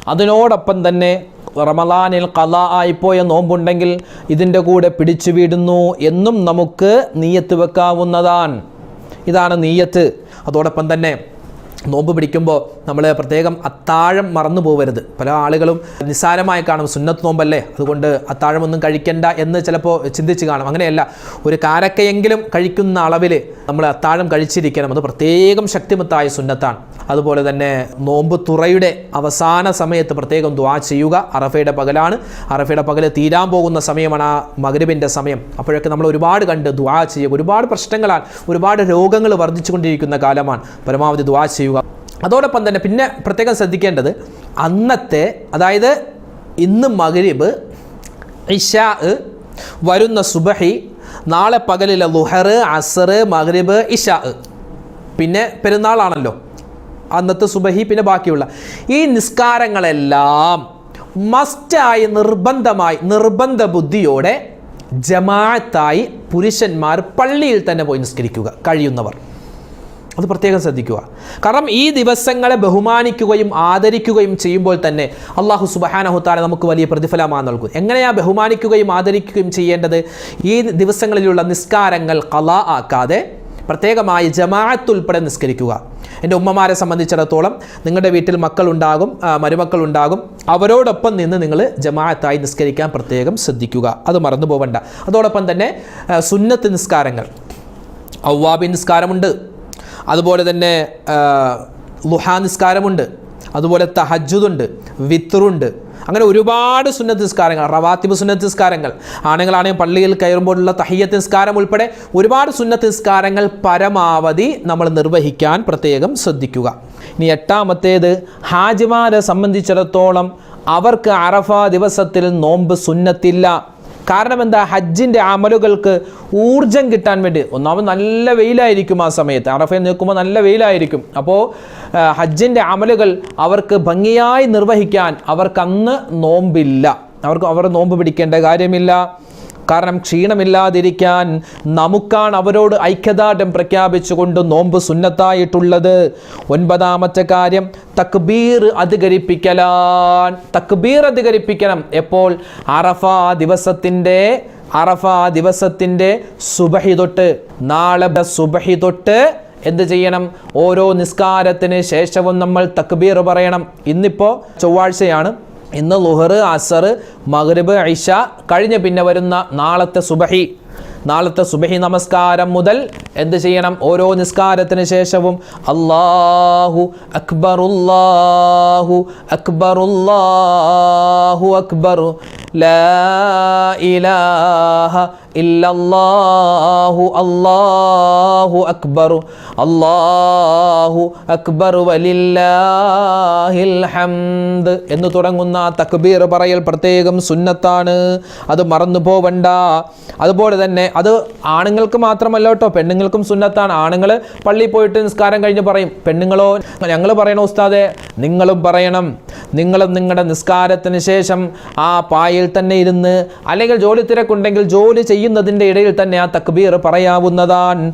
അതിനോടൊപ്പം തന്നെ റമലാനിൽ കല ആയിപ്പോയ നോമ്പുണ്ടെങ്കിൽ ഇതിന്റെ കൂടെ പിടിച്ചു വീടുന്നു എന്നും നമുക്ക് നീയത്ത് വെക്കാവുന്നതാണ്. ഇതാണ് നീയത്ത്. അതോടൊപ്പം തന്നെ നോമ്പ് പിടിക്കുമ്പോൾ നമ്മൾ പ്രത്യേകം അത്താഴം മറന്നു പോകരുത് പല ആളുകളും നിസ്സാരമായി കാണും സുന്നത്ത് നോമ്പല്ലേ? അതുകൊണ്ട് അത്താഴമൊന്നും കഴിക്കണ്ട എന്ന് ചിലപ്പോൾ ചിന്തിച്ച് കാണും. അങ്ങനെയല്ല ഒരു കാരക്കയെങ്കിലും കഴിക്കുന്ന അളവിൽ നമ്മൾ അത്താഴം കഴിച്ചിരിക്കണം. അത് പ്രത്യേകം ശക്തിമത്തായ സുന്നത്താണ്. അതുപോലെ തന്നെ നോമ്പ് തുറയുടെ അവസാന സമയത്ത് പ്രത്യേകം ദ്വാ ചെയ്യുക. അറഫയുടെ പകലാണ്. അറഫയുടെ പകൽ തീരാൻ പോകുന്ന സമയമാണ് ആ മകരുവിന്റെ സമയം. അപ്പോഴൊക്കെ നമ്മൾ ഒരുപാട് കണ്ട് ദ്വാ ചെയ്യുക ഒരുപാട് പ്രശ്നങ്ങളാണ് ഒരുപാട് രോഗങ്ങൾ വർദ്ധിച്ചുകൊണ്ടിരിക്കുന്ന കാലമാണ്. പരമാവധി ദ്വാ ചെയ്യുക. അതോടൊപ്പം തന്നെ പിന്നെ പ്രത്യേകം ശ്രദ്ധിക്കേണ്ടത് അന്നത്തെ അതായത് ഇന്ന് മകരീബ് ഇഷാ വരുന്ന സുബഹി നാളെ പകലിലെ ലുഹർ അസർ മഗ്രിബ് ഇഷാ പിന്നെ പെരുന്നാളാണല്ലോ. അന്നത്തെ സുബഹി പിന്നെ ബാക്കിയുള്ള. ഈ നിസ്കാരങ്ങളെല്ലാം മസ്റ്റായി നിർബന്ധമായി നിർബന്ധ ബുദ്ധിയോടെ ജമാഅത്തായി പുരുഷന്മാർ പള്ളിയിൽ തന്നെ പോയി നിസ്കരിക്കുക കഴിയുന്നവർ. അത് പ്രത്യേകം ശ്രദ്ധിക്കുക. കാരണം ഈ ദിവസങ്ങളെ ബഹുമാനിക്കുകയും ആദരിക്കുകയും ചെയ്യുമ്പോൾ തന്നെ അള്ളാഹു സുബഹാനഹുത്താല നമുക്ക് വലിയ പ്രതിഫലമാണ് നൽകും എങ്ങനെയാ ബഹുമാനിക്കുകയും ആദരിക്കുകയും ചെയ്യേണ്ടത്? ഈ ദിവസങ്ങളിലുള്ള നിസ്കാരങ്ങൾ കല ആക്കാതെ പ്രത്യേകമായി ജമാഅത്ത് ഉൾപ്പെടെ നിസ്കരിക്കുക. എന്റെ ഉമ്മമാരെ സംബന്ധിച്ചിടത്തോളം നിങ്ങളുടെ വീട്ടിൽ മക്കളുണ്ടാകും മരുമക്കൾ ഉണ്ടാകും അവരോടൊപ്പം നിന്ന് നിങ്ങൾ ജമാഅത്തായി നിസ്കരിക്കാൻ പ്രത്യേകം ശ്രദ്ധിക്കുക. അത് മറന്നു പോവണ്ട അതോടൊപ്പം തന്നെ സുന്നത്ത് നിസ്കാരങ്ങൾ. ഔവാബി നിസ്കാരമുണ്ട്. അതുപോലെ തന്നെ ലുഹാ നിസ്കാരമുണ്ട്. അതുപോലെ തഹജുദുണ്ട് വിത്തറുണ്ട് അങ്ങനെ ഒരുപാട് സുന്നത്ത് നിസ്കാരങ്ങൾ റവാത്തിബ് സുന്നത്ത് നിസ്കാരങ്ങൾ ആണുങ്ങളാണെങ്കിൽ പള്ളിയിൽ കയറുമ്പോഴുള്ള തഹയ്യത്ത് നിസ്കാരം ഉൾപ്പെടെ ഒരുപാട് സുന്നത്ത് നിസ്കാരങ്ങൾ പരമാവധി നമ്മൾ നിർവഹിക്കാൻ പ്രത്യേകം ശ്രദ്ധിക്കുക. ഇനി എട്ടാമത്തേത് ഹാജിമാരെ സംബന്ധിച്ചിടത്തോളം അവർക്ക് അറഫ ദിവസത്തിൽ നോമ്പ് സുന്നത്തില്ല. കാരണം എന്താ? ഹജ്ജിന്റെ അമലുകൾക്ക് ഊർജം കിട്ടാൻ വേണ്ടി. ഒന്നാമത് നല്ല വെയിലായിരിക്കും ആ സമയത്ത്. അറഫയിൽ നിൽക്കുമ്പോൾ നല്ല വെയിലായിരിക്കും. അപ്പോൾ ഹജ്ജിന്റെ അമലുകൾ അവർക്ക് ഭംഗിയായി നിർവഹിക്കാൻ അവർക്കന്ന് നോമ്പില്ല. അവർക്ക് അവർ നോമ്പ് പിടിക്കേണ്ട കാര്യമില്ല. കാരണം ക്ഷീണമില്ലാതിരിക്കാൻ നമുക്കാണ് അവരോട് ഐക്യദാർഢ്യം പ്രഖ്യാപിച്ചുകൊണ്ട് നോമ്പ് സുന്നത്തായിട്ടുള്ളത്. ഒൻപതാമത്തെ കാര്യം തക്ബീർ അധികരിപ്പിക്കലാൻ. തക്ബീർ അധികരിപ്പിക്കണം. എപ്പോൾ? അറഫ ദിവസത്തിന്റെ അറഫ ദിവസത്തിന്റെ സുബഹി തൊട്ട്. നാളെ സുബഹി തൊട്ട് എന്ത് ചെയ്യണം? ഓരോ നിസ്കാരത്തിന് ശേഷവും നമ്മൾ തക്ബീർ പറയണം. ഇന്നിപ്പോൾ ചൊവ്വാഴ്ചയാണ്. ഇന്ന് ലുഹർ അസർ മഗ്രിബ് ഐഷ കഴിഞ്ഞ് പിന്നെ വരുന്ന നാളത്തെ സുബഹി. നാളത്തെ സുബഹി നമസ്കാരം മുതൽ എന്ത് ചെയ്യണം? ഓരോ നിസ്കാരത്തിന് ശേഷവും അള്ളാഹു അക്ബറുല്ലാഹു അക്ബറുല്ലാഹു അക്ബർ ലാ ഇലാഹ ഇല്ലല്ലാഹു അല്ലാഹു അക്ബർ ഹംദ് എന്ന് തുടങ്ങുന്ന തക്ബീർ പറയൽ പ്രത്യേകം സുന്നത്താണ്. അത് മറന്നു പോവണ്ട. അതുപോലെ തന്നെ അത് ആണുങ്ങൾക്ക് മാത്രമല്ല കേട്ടോ പെണ്ണുങ്ങൾക്കും സുന്നത്താണ്. ആണുങ്ങൾ പള്ളിയിൽ പോയിട്ട് നിസ്കാരം കഴിഞ്ഞ് പറയും പെണ്ണുങ്ങളോ ഞങ്ങൾ പറയണോ ഉസ്താദെ നിങ്ങളും പറയണം. നിങ്ങളും നിങ്ങളുടെ നിസ്കാരത്തിന് ശേഷം ആ പായിൽ തന്നെ ഇരുന്ന് അല്ലെങ്കിൽ ജോലി തിരക്കുണ്ടെങ്കിൽ ജോലി ചെയ്യുന്നതിന്റെ ഇടയിൽ തന്നെ ആ തക്ബീർ പറയാവുന്നതാണ്.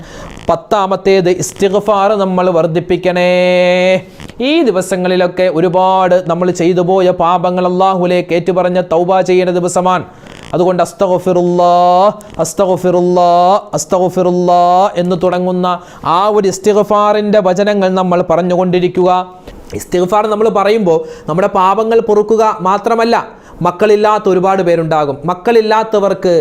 പത്താമത്തേത് ഇസ്തിഗ്ഫാർ നമ്മൾ വർദ്ധിപ്പിക്കണേ. ഈ ദിവസങ്ങളിലൊക്കെ ഒരുപാട് നമ്മൾ ചെയ്തു പോയ പാപങ്ങൾ അള്ളാഹുലേക്ക് ഏറ്റുപറഞ്ഞ തൗബ ചെയ്യുന്ന ദിവസമാണ്. അതുകൊണ്ട് അസ്തഗഫിറുല്ലാ അസ്തഗഫിറുല്ലാ അസ്തഗഫിറുല്ലാ എന്ന് തുടങ്ങുന്ന ആ ഒരു ഇസ്തിഗ്ഫാറിന്റെ വചനങ്ങൾ നമ്മൾ പറഞ്ഞുകൊണ്ടിരിക്കുക. ഇസ്തിഗ്ഫാർ നമ്മൾ പറയുമ്പോൾ നമ്മുടെ പാപങ്ങൾ പൊറുക്കുക മാത്രമല്ല മക്കളില്ലാത്ത ഒരുപാട് പേരുണ്ടാകും. മക്കളില്ലാത്തവർക്ക്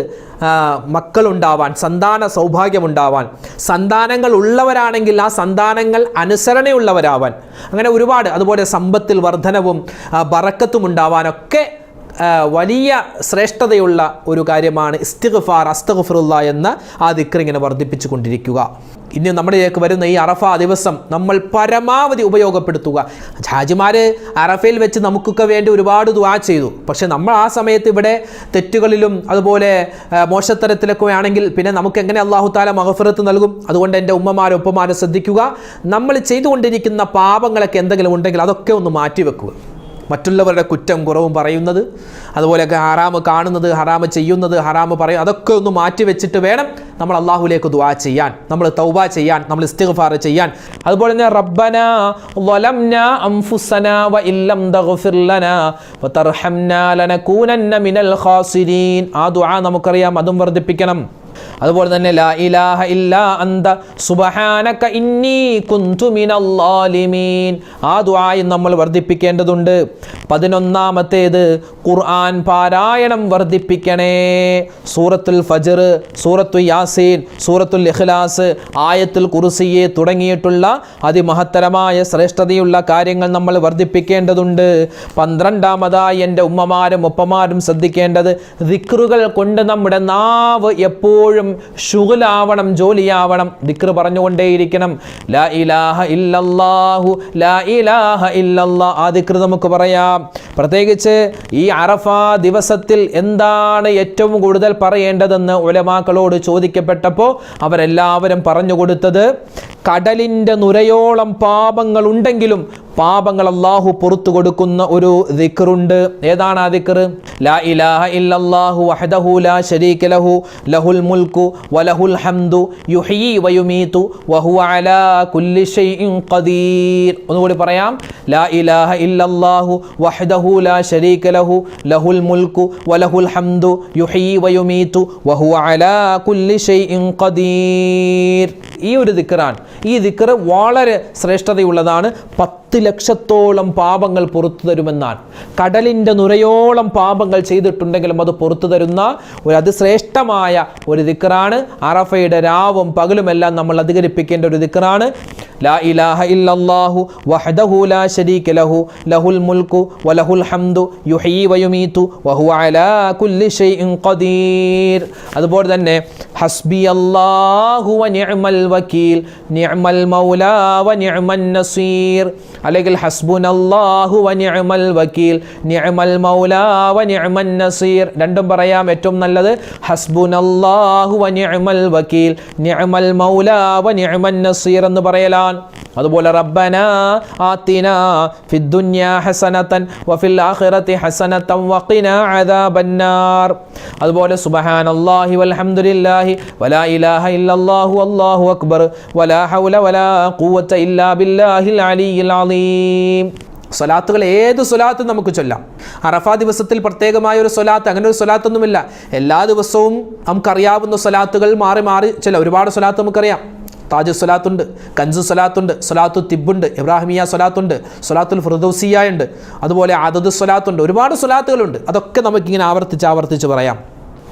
മക്കളുണ്ടാവാൻ സന്താന സൗഭാഗ്യമുണ്ടാവാൻ സന്താനങ്ങൾ ഉള്ളവരാണെങ്കിൽ ആ സന്താനങ്ങൾ അനുസരണയുള്ളവരാവാൻ അങ്ങനെ ഒരുപാട് അതുപോലെ സമ്പത്തിൽ വർധനവും ബറക്കത്തും ഉണ്ടാവാനൊക്കെ വലിയ ശ്രേഷ്ഠതയുള്ള ഒരു കാര്യമാണ് ഇസ്തിഗ്ഫാർ അസ്തഗ്ഫിറുള്ള എന്ന് ആ ദിക്ർ ഇങ്ങനെ വർദ്ധിപ്പിച്ചു കൊണ്ടിരിക്കുക ഇനി നമ്മുടെയൊക്കെ വരുന്ന ഈ അറഫ ദിവസം നമ്മൾ പരമാവധി ഉപയോഗപ്പെടുത്തുക. ഹാജിമാർ അറഫയിൽ വെച്ച് നമുക്കൊക്കെ വേണ്ടി ഒരുപാട് ദുവാ ചെയ്തു. പക്ഷെ നമ്മൾ ആ സമയത്ത് ഇവിടെ തെറ്റുകളിലും അതുപോലെ മോശത്തരത്തിലൊക്കെ ആണെങ്കിൽ പിന്നെ നമുക്ക് എങ്ങനെ അള്ളാഹു താല മഹഫിറത്ത് നൽകും? അതുകൊണ്ട് എന്റെ ഉമ്മമാരും ഉപ്പമാരും ശ്രദ്ധിക്കുക. നമ്മൾ ചെയ്തുകൊണ്ടിരിക്കുന്ന പാപങ്ങളൊക്കെ എന്തെങ്കിലും ഉണ്ടെങ്കിൽ അതൊക്കെ ഒന്ന് മാറ്റിവെക്കുക. മറ്റുള്ളവരുടെ കുറ്റം കുറവും പറയുന്നത് അതുപോലെയൊക്കെ ഹറാമ് കാണുന്നത് ഹറാമ് ചെയ്യുന്നത് ഹറാമ് പറയും അതൊക്കെ ഒന്ന് മാറ്റി വെച്ചിട്ട് വേണം നമ്മൾ അള്ളാഹുലേക്ക് ദുവാ ചെയ്യാൻ നമ്മൾ തൗബ ചെയ്യാൻ നമ്മൾ ഇസ്തിഗ്ഫാർ ചെയ്യാൻ. അതുപോലെ തന്നെ റബ്ബന ഇല്ലം തഗ്ഫിർ ലനാ വതർഹംനാ ലനകൂനന്ന മിനൽ ഖാസിരീൻ. ആ ദുആ നമുക്കറിയാം അതും വർദ്ധിപ്പിക്കണം. അതുപോലെ തന്നെ ലാ ഇലാഹ ഇല്ലാ അന്ത സുബഹാനക ഇന്നി കുന്തു മിനല്ലാലിമീൻ. ആ ദുആയും നമ്മൾ വർദ്ധിപ്പിക്കേണ്ടതുണ്ട്. പതിനൊന്നാമത്തേത് ഖുർആൻ പാരായണം വർദ്ധിപ്പിക്കണേ. സൂറത്തുൽ ഫജർ സൂറത്തു യാസീൻ സൂറത്തുൽ ഇഖ്ലാസ് ആയത്തുൽ കുർസിയെ തുടങ്ങിയിട്ടുള്ള അതിമഹത്തരമായ ശ്രേഷ്ഠതയുള്ള കാര്യങ്ങൾ നമ്മൾ വർദ്ധിപ്പിക്കേണ്ടതുണ്ട്. പന്ത്രണ്ടാമതായി എന്റെ ഉമ്മമാരും ഒപ്പമാരും ശ്രദ്ധിക്കേണ്ടത് ദിക്റുകൾ കൊണ്ട് നമ്മുടെ നാവ് എപ്പോഴും ഷുഗലാവണം ജോലിയാവണം. ദിക്റ് പറഞ്ഞുകൊണ്ടേയിരിക്കണം. ലാ ഇലാഹ ഇല്ലല്ലാഹു ലാ ഇലാഹ ഇല്ലല്ലാ. ആ ദിക്ർ നമുക്ക് പറയാം. പ്രത്യേകിച്ച് ഈ അറഫ ദിവസത്തിൽ എന്താണ് ഏറ്റവും കൂടുതൽ പറയേണ്ടതെന്ന് ഉലമാക്കളോട് ചോദിക്കപ്പെട്ടപ്പോൾ അവരെല്ലാവരും പറഞ്ഞു കൊടുത്തത് കടലിന്റെ നുരയോളം പാപങ്ങൾ ഉണ്ടെങ്കിലും പാപങ്ങൾ അള്ളാഹു പുറത്തു കൊടുക്കുന്ന ഒരു ദിക്റുണ്ട്. ഏതാണ് ആ ദിക്കർ ലാ ഇലാഹ ഇല്ലല്ലാഹു വഹദഹു ലാ ശരീക ലഹു ലഹുൽ മുൽക്കു വലഹുൽ ഹംദു യുഹീ വയുമീതു വഹു അലാ കുല്ലി ഷൈഇൻ ഖദീർ. ഒന്നുകൂടി പറയാം. ലാ ഇലാഹ ഇല്ലല്ലാഹു വഹദഹു ലാ ശരീക ലഹു ലഹുൽ മുൽക്കു വലഹുൽ ഹംദു യുഹീ വയുമീതു വഹു അലാ കുല്ലി ഷൈഇൻ ഖദീർ. ഈ ഒരു ദിക്കറാണ്. ഈ ദിക്കറ് വളരെ ശ്രേഷ്ഠതയുള്ളതാണ്. പത്ത് ലക്ഷത്തോളം പാപങ്ങൾ പുറത്തു തരുമെന്നാണ്. കടലിന്റെ നുരയോളം പാപങ്ങൾ ചെയ്തിട്ടുണ്ടെങ്കിലും അത് പുറത്തു തരുന്ന ഒരു അതിശ്രേഷ്ഠമായ ഒരു ദിക്കറാണ്. അറഫയുടെ രാവും പകലുമെല്ലാം നമ്മൾ അധികരിപ്പിക്കേണ്ട ഒരു ദിക്റാണ് ലാ ഇലാഹ ഇല്ലല്ലാഹു വഹദഹു ലാ ശരീക ലഹു ലഹുൽ മുൽക്കു വലഹുൽ ഹംദു യുഹീ വയുമീതു വഹു അലാ കുല്ലി ഷൈഇൻ ഖദീർ. അതുപോലെ തന്നെ ഹസ്ബി അല്ലാഹു വ നിഅമൽ വക്കീൽ നിഅമൽ മൗലാ വ നിഅമൻ നസീർ. അല്ലെങ്കിൽ ഹസ്ബുനല്ലാഹു വ നിഅമൽ വക്കീൽ നിഅമൽ രണ്ടും പറയാം ഏറ്റവും നല്ലത് ഹസ്ബുനല്ലാഹു അല്ലാഹു വ നിഅമൽ വക്കീൽ നിഅമൽ മൗലാ നസീർ എന്ന് പറയലാണ്. അതുപോലെ റബ്ബന വഫിൽ ആഖിറത്തി അതുപോലെ സുബ്ഹാനല്ലാഹി വൽഹംദുലില്ലാഹി വലാ ഇലാഹ ഇല്ലല്ലാഹു അല്ലാഹു അക്ബർ വലാ ഹൗല വലാ ഖുവത ഇല്ലാ ബില്ലാഹിൽ അലിയിൽ അലീം. സ്വലാത്തുകൾ ഏത് സ്വലാത്തും നമുക്ക് ചൊല്ലാം. അറഫാ ദിവസത്തിൽ പ്രത്യേകമായ ഒരു സ്വലാത്ത് അങ്ങനെ ഒരു സ്വലാത്തൊന്നുമില്ല. എല്ലാ ദിവസവും നമുക്കറിയാവുന്ന സ്വലാത്തുകൾ മാറി മാറി ചില ഒരുപാട് സ്വലാത്ത് നമുക്കറിയാം. താജ് സ്വലാത്തുണ്ട് കൻസു സ്വലാത്തുണ്ട് സ്വലാത്തു തിബുണ്ട് ഇബ്രാഹിമിയ സ്വലാത്തുണ്ട് സ്വലാത്തുൽ ഫിർദൗസിയ ഉണ്ട് അതുപോലെ അതത് സ്വലാത്തുണ്ട് ഒരുപാട് സ്വലാത്തുകളുണ്ട്. അതൊക്കെ നമുക്കിങ്ങനെ ആവർത്തിച്ച് ആവർത്തിച്ച് പറയാം.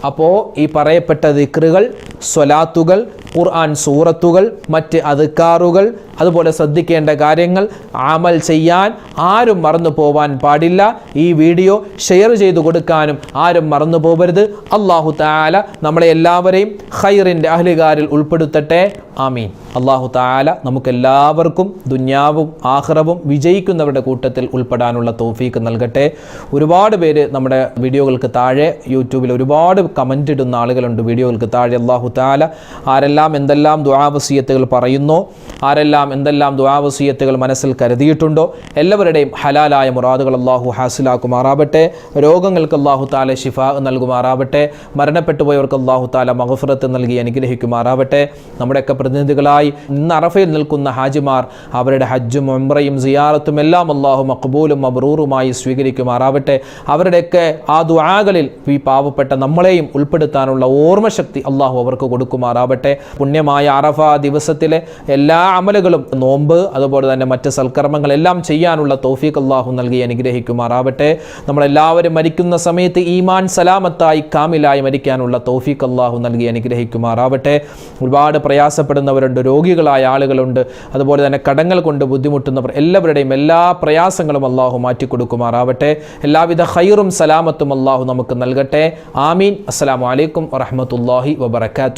അപ്പോൾ ഈ പറയപ്പെട്ട ദിക്റുകൾ സ്വലാത്തുകൾ ഖുർആൻ സൂറത്തുകൾ മറ്റ് അതുക്കാറുകൾ അതുപോലെ ശ്രദ്ധിക്കേണ്ട കാര്യങ്ങൾ ആമൽ ചെയ്യാൻ ആരും മറന്നു പോവാൻ പാടില്ല. ഈ വീഡിയോ ഷെയർ ചെയ്തു കൊടുക്കാനും ആരും മറന്നു പോകരുത് അള്ളാഹു താല നമ്മളെ എല്ലാവരെയും ഖൈറിന്റെ അഹ്ലുകാരിൽ ഉൾപ്പെടുത്തട്ടെ. ആമീൻ. അള്ളാഹു താല നമുക്കെല്ലാവർക്കും ദുന്യാവും ആഹ്റവും വിജയിക്കുന്നവരുടെ കൂട്ടത്തിൽ ഉൾപ്പെടാനുള്ള തോഫീക്ക് നൽകട്ടെ. ഒരുപാട് പേര് നമ്മുടെ വീഡിയോകൾക്ക് താഴെ യൂട്യൂബിൽ ഒരുപാട് കമന്റ് ഇടുന്ന ആളുകളുണ്ട് വീഡിയോകൾക്ക് താഴെ. അള്ളാഹു താല ആരെല്ലാം എന്തെല്ലാം ദുആവസീയത്തുകൾ പറയുന്നോ ആരെല്ലാം എന്തെല്ലാം ദുആവസീയത്തുകൾ മനസ്സിൽ കരുതിയിട്ടുണ്ടോ എല്ലാവരുടെയും ഹലാലായ മുറാദുകൾ അള്ളാഹു ഹാസിലാക്കുമാറാവട്ടെ രോഗങ്ങൾക്ക് അള്ളാഹു താല ഷിഫ നൽകുമാറാവട്ടെ മരണപ്പെട്ടു പോയവർക്ക് അള്ളാഹു താല മഹഫുറത്ത് നൽകി അനുഗ്രഹിക്കുമാറാവട്ടെ നമ്മുടെയൊക്കെ പ്രതിനിധികളായി ഇന്ന് അറഫയിൽ നിൽക്കുന്ന ഹാജിമാർ അവരുടെ ഹജ്ജും ഉംറയും സിയാറത്തും എല്ലാം അള്ളാഹു മക്ബൂലും മബ്രൂറുമായി സ്വീകരിക്കുമാറാവട്ടെ അവരുടെയൊക്കെ ആ ദുആകളിൽ ഈ പാവപ്പെട്ട നമ്മളെയും ഉൾപ്പെടുത്താനുള്ള ഓർമ്മശക്തി അള്ളാഹു അവർക്ക് കൊടുക്കുമാറാവട്ടെ പുണ്യമായ അറഫ ദിവസത്തിലെ എല്ലാ അമലുകളും നോമ്പ് അതുപോലെ തന്നെ മറ്റ് സൽക്കർമ്മങ്ങളെല്ലാം ചെയ്യാനുള്ള തോഫീഖ് അള്ളാഹു നൽകി അനുഗ്രഹിക്കുമാറാവട്ടെ. നമ്മളെല്ലാവരും മരിക്കുന്ന സമയത്ത് ഈമാൻ സലാമത്തായി കാമിലായി മരിക്കാനുള്ള തോഫീഖ് അള്ളാഹു നൽകി അനുഗ്രഹിക്കുമാറാവട്ടെ. ഒരുപാട് പ്രയാസപ്പെടുന്നവരുണ്ട് രോഗികളായ ആളുകളുണ്ട് അതുപോലെ തന്നെ കടങ്ങൾ കൊണ്ട് ബുദ്ധിമുട്ടുന്നവർ എല്ലാവരുടെയും എല്ലാ പ്രയാസങ്ങളും അള്ളാഹു മാറ്റിക്കൊടുക്കുമാറാവട്ടെ. എല്ലാവിധ ഖൈറും സലാമത്തും അള്ളാഹു നമുക്ക് നൽകട്ടെ. ആമീൻ. അസ്സാം വലൈക്കും വറഹ്മത്തുള്ളാഹി വബറകാതുഹു.